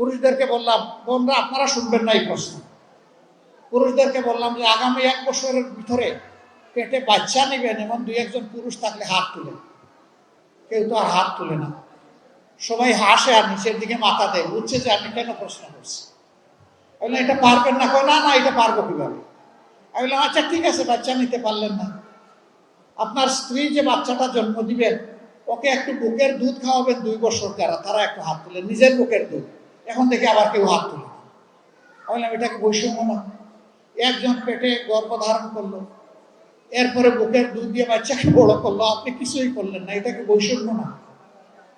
পুরুষদেরকে বললাম, বোনরা, আপনারা শুনবেন না এই প্রশ্ন। পুরুষদেরকে বললাম যে, আগামী এক বছরের ভিতরে পেটে বাচ্চা নেবেন এমন দুই একজন পুরুষ থাকলে হাত তুলে কেউ তো আর হাত তুলে না। সবাই হাসে আর নিচের দিকে মাথা দেয়, বুঝছে যে আমি কেন প্রশ্ন করছি? আমি এটা পারবেন না? কয়, না না, এটা পারব কীভাবে? আমি বললাম আচ্ছা ঠিক আছে, বাচ্চা নিতে পারলেন না। আপনার স্ত্রী যে বাচ্চাটা জন্ম দিবেন, ওকে একটু বুকের দুধ খাওয়াবেন দুই বছর যারা তারা একটু হাত তুলে, নিজের বুকের দুধ। এখন দেখে আবার কেউ হাত তুলে। বললাম, এটাকে বৈষম্য না। একজন পেটে গর্ভধারণ করল। এরপরে বুকের দুধ দিয়ে বাচ্চাকে বড় করল। আপনি কিছুই করলেন না, এটাকে বৈষম্য না।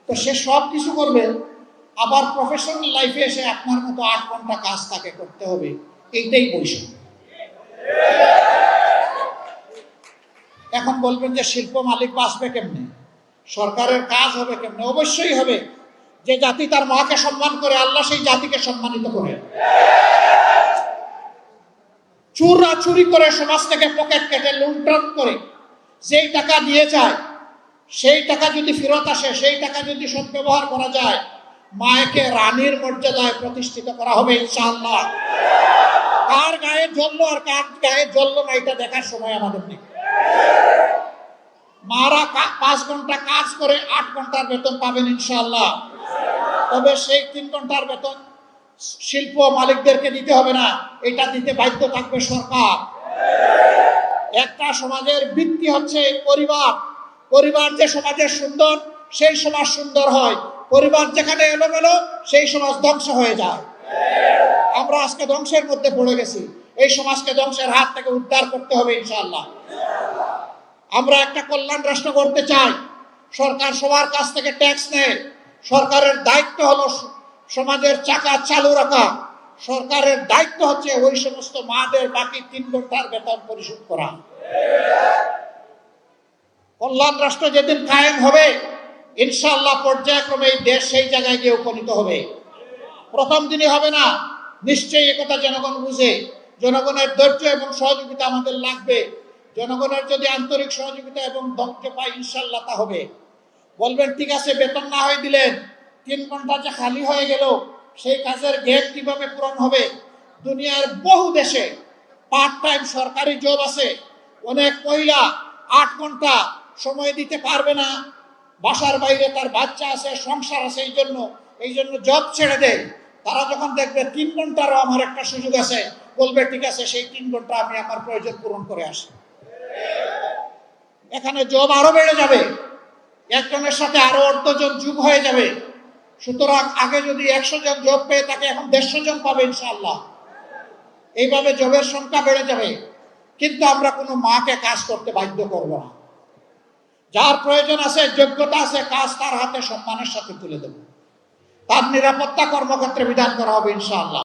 তো সে সব কিছু করবে, আবার প্রফেশনাল লাইফে এসে আপনার মতো আট ঘণ্টা কাজ তাকে করতে হবে। এইটাই বৈষম্য। এখন বলবেন যে শিল্প মালিক বাঁচবে কেমনে? সরকারের কাজ হবে কেমনে? অবশ্যই হবে। যে জাতি তার মাকে সম্মান করে, আল্লাহ সেই জাতিকে সম্মানিত করে। চুরা চুরি করে সমাজ থেকে পকেট কেটে লুণ্ঠন করে। যেই টাকা দিয়ে যায়, সেই টাকা যদি ফেরত আসে, সেই টাকা যদি সদ্ব্যবহার করা যায়, মায়েকে রানীর মর্যাদায় প্রতিষ্ঠিত করা হবে ইনশাআল্লাহ। কার গায়ে জ্বললো আর কার গায়ে জ্বললো না, এটা দেখার সময় আমাদের নেই। মারা পাঁচ ঘণ্টা কাজ করে, আট ঘণ্টার বেতন পাবেন ইনশাআল্লাহ। তবে সেই তিন ঘণ্টার বেতন শিল্প মালিকদেরকে দিতে হবে না, এটা দিতে বাধ্য থাকবে সরকার। একটা সমাজের ভিত্তি হচ্ছে পরিবার। পরিবার যে সমাজের সুন্দর, সেই সমাজ সুন্দর হয়। পরিবার যেখানে এলো এলোমেলো, সেই সমাজ ধ্বংস হয়ে যায়। আমরা আজকে ধ্বংসের মধ্যে পড়ে গেছি। এই সমাজকে ধ্বংসের হাত থেকে উদ্ধার করতে হবে ইনশাল্লাহ আমরা একটা কল্যাণ রাষ্ট্র করতে চাই। সরকার সবার কাছ থেকে ট্যাক্স নেয়। সরকারের দায়িত্ব হলো সমাজের চাকা চালু রাখা। সরকারের দায়িত্ব হচ্ছে ওই সমস্ত মাদের বাকি তিন ঘণ্টার বেতন পরিশোধ করা। কল্যাণ রাষ্ট্র যেদিন কায়েম হবে ইনশাল্লাহ পর্যায়ক্রমে এই দেশ সেই জায়গায় গিয়ে উপনীত হবে। প্রথম দিনই হবে না, নিশ্চয়ই একথা জনগণ বুঝে। জনগণের ধৈর্য এবং সহযোগিতা আমাদের লাগবে। জনগণের যদি আন্তরিক সহযোগিতা এবং ধৈর্য পাই ইনশাল্লাহ তা হবে। বলবেন, ঠিক আছে, বেতন না হয়ে দিলেন। তিন ঘণ্টা যে খালি হয়ে গেল, সেই কাজের গেট কীভাবে পূরণ হবে? দুনিয়ার বহু দেশে পার্ট টাইম সরকারি জব আছে। অনেক মহিলা আট ঘণ্টা সময় দিতে পারবে না। বাসার বাইরে তার বাচ্চা আছে, সংসার আছে, এই জন্য এই জন্য জব ছেড়ে দেয়। তারা যখন দেখবে তিন ঘন্টারও আমার একটা সুযোগ আছে, বলবে, ঠিক আছে, সেই তিন ঘণ্টা আমি আমার প্রয়োজন পূরণ করে আসি। এখানে জব আরও বেড়ে যাবে। একজনের সাথে আরও অর্ধজন যুগ হয়ে যাবে। সুতরাং আগে যদি একশো জন জব পেয়ে তাকে এখন দেড়শো জন পাবে ইনশাল্লাহ এইভাবে জবের সংখ্যা বেড়ে যাবে। কিন্তু আমরা কোনো মাকে কাজ করতে বাধ্য করব না। যার প্রয়োজন আছে, যোগ্যতা আছে, কাজ তার হাতে সম্মানের সাথে তুলে দেব। তার নিরাপত্তা কর্মক্ষেত্রে বিধান করা হবে ইনশাআল্লাহ।